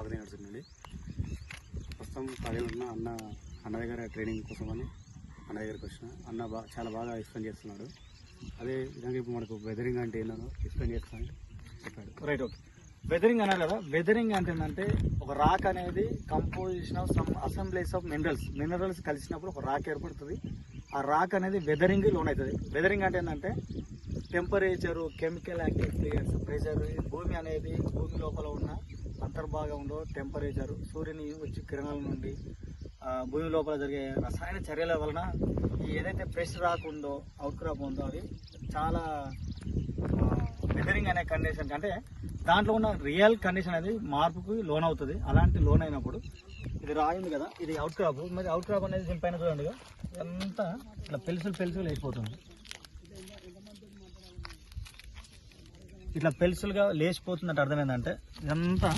బాగానే నడుస్తుందండి ప్రస్తుతం ఖాళీ ఉన్న అన్న అన్న దగ్గర ట్రైనింగ్ కోసమని అన్న దగ్గరికి వచ్చిన. అన్న బా చాలా బాగా ఎక్స్ప్లెయిన్ చేస్తున్నాడు. అదే విధంగా ఇప్పుడు మనకు వెదరింగ్ అంటే ఏంటో ఎక్స్ప్లెయిన్ చేస్తానని చెప్పాడు. రైట్ ఓకే వెదరింగ్ అన్నారు కదా. వెదరింగ్ అంటే ఏంటంటే ఒక రాక్ అనేది composition of some assemblies of minerals minerals కలిసినప్పుడు ఒక రాక్ ఏర్పడుతుంది. ఆ రాక్ అనేది వెదరింగ్ లోన్ అవుతుంది వెదరింగ్ అంటే ఏంటంటే టెంపరేచరు కెమికల్ యాక్టివిటీస్ ప్రెషర్ భూమి అనేది భూమి లోపల ఉన్న అంతర్భాగంలో టెంపరేచరు సూర్యుని వచ్చి కిరణాల నుండి భూమి లోపల జరిగే రసాయన చర్యల వలన ఏదైతే ఫ్రెష్ రాక్ ఉందో అవుట్ క్రాప్ ఉందో అది చాలా వెదరింగ్ అనే కండిషన్ అంటే దాంట్లో ఉన్న రియల్ కండిషన్ అనేది మార్పుకు లోన్ అవుతుంది అలాంటి లోన్ అయినప్పుడు ఇది రాయింది కదా ఇది అవుట్ క్రాప్ మరి అవుట్ క్రాప్ అనేది సింపైన చూడండి ఎంత ఇట్లా పెలుసులు పెలుసులు లేచిపోతుంది ఇట్లా పెల్సులుగా లేచిపోతుందంటే అర్థం ఏంటంటే ఇదంతా